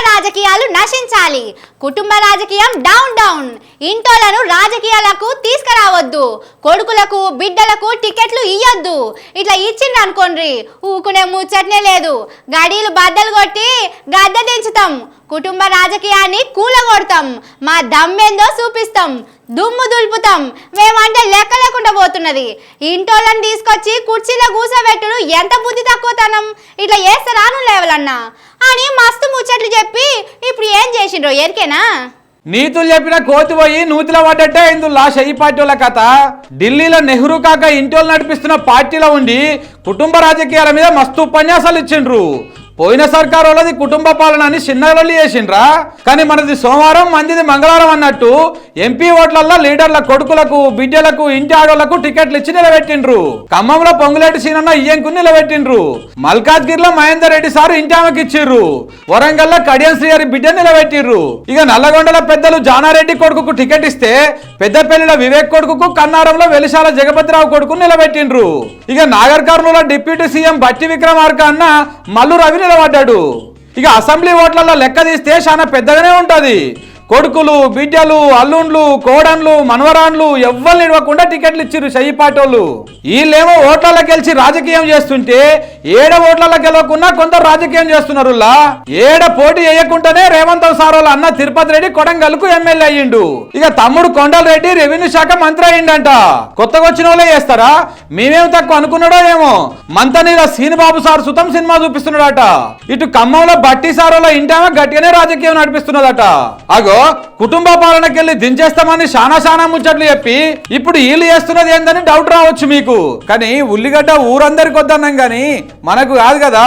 రాజకీయాలు నశించాలి. కుటుంబ రాజకీయం డౌన్ డౌన్ ఇంటోలను రాజకీయాలకు తీసుకురావద్దు. కొడుకులకు బిడ్డలకు టికెట్లు ఇయ్యొద్దు. ఇట్లా ఇచ్చిండ్రు అనుకోండి ఊకునే ముచ్చట్నే లేదు. గడీలు బద్దలు కొట్టి గద్దె దించుతాం. కుటుంబ రాజకీయాన్ని కూలగొడతాం. మా దమ్మేందో చూపిస్తాం. దుమ్ము దులుపుతాం. మేమంటే లెక్క లేకుండా పోతున్నది. ఇంటోళ్ళని తీసుకొచ్చి కుర్చీలో కూర్చోబెట్టుడు ఎంత బుద్ధి తక్కువతనం? ఇట్లా చేస్తారాను లేవలన్నా. అని మస్తు ముచ్చట్లు చెప్పి ఇప్పుడు ఏం చేసిండ్రో ఎరికేనా? నీతులు చెప్పిన కోతి పోయి నూతిలో పడ్డట్టే ఇందులో అయ్యి పార్టీ వాళ్ళ కథ. ఢిల్లీలో నెహ్రూ కాక ఇంటోళ్ళు నడిపిస్తున్న పార్టీలో ఉండి కుటుంబ రాజకీయాల మీద మస్తు ఉపన్యాసాలు ఇచ్చిండ్రు. పోయిన సర్కార్ వాళ్ళది కుటుంబ పాలన అని చిన్నలొల్లి చేసిండ్రా. కానీ మనది సోమవారం మందిది మంగళవారం అన్నట్టు ఎంపీ ఓట్లల్లో లీడర్ల కొడుకులకు బిడ్డలకు ఇంటి ఆడోళ్ళకు టికెట్లు ఇచ్చి నిలబెట్టిండ్రు. ఖమ్మంలో పొంగులేటి సీనన్న ఇయ్యంకు నిలబెట్టిండ్రు. మల్కాజ్గిరిలో మహేందర్ రెడ్డి సారు ఇంటి ఆమెకి ఇచ్చిర్రు. వరంగల్లో కడియం శ్రీహరి బిడ్డ నిలబెట్టిర్రు. ఇక నల్లగొండల పెద్దలు జానారెడ్డి కొడుకుకు టికెట్ ఇస్తే పెద్దపల్లిలో వివేక్ కొడుకుకు కన్నారంలో వెలిశాల జగపతిరావు కొడుకు నిలబెట్టిండ్రు. ఇక నాగర్ కర్నూలు డిప్యూటీ సీఎం బట్టి విక్రమార్క అన్న మల్లు రవి పడ్డాడు ఇక అసెంబ్లీ ఓట్లలో లెక్క తీస్తే చాలా పెద్దగానే ఉంటది. కొడుకులు బిడ్డలు అల్లుండ్లు కోడన్లు మనవరాన్లు ఎవ్వరు ఇవ్వకుండా టికెట్లు ఇచ్చిర్రు చెయ్యి వీళ్ళేమో ఓట్లలో గెలిచి రాజకీయం చేస్తుంటే ఏడ ఓట్లలో గెలవకుండా కొందరు రాజకీయం చేస్తున్నారు ఏడ పోటీ చేయకుండానే రేవంత్ సార్ వాళ్ళ అన్న తిరుపతి రెడ్డి కొడంగల్కు ఎమ్మెల్యే అయ్యిండు. ఇక తమ్ముడు కొండల రెడ్డి రెవెన్యూ శాఖ మంత్రి అయ్యిండంట. కొత్తగా వచ్చిన వాళ్ళే చేస్తారా? మేమేం తక్కువ అనుకున్నాడో ఏమో? మంతనీల సీనిబాబు సార్ సుతం సినిమా చూపిస్తున్నాడట. ఇటు ఖమ్మంలో బట్టి సార్ వాళ్ళ ఇంటామా గట్టిగానే రాజకీయం నడిపిస్తున్నదట. అగో కుటుంబ పాలనకెళ్ళి దించేస్తామని శానా శానా ముచ్చట్లు చెప్పి ఇప్పుడు వీళ్ళు చేస్తున్నది ఏందని డౌట్ రావచ్చు మీకు. కానీ ఉల్లిగడ్డ ఊరందరికి వద్దన్నాం కానీ మనకు కాదు కదా.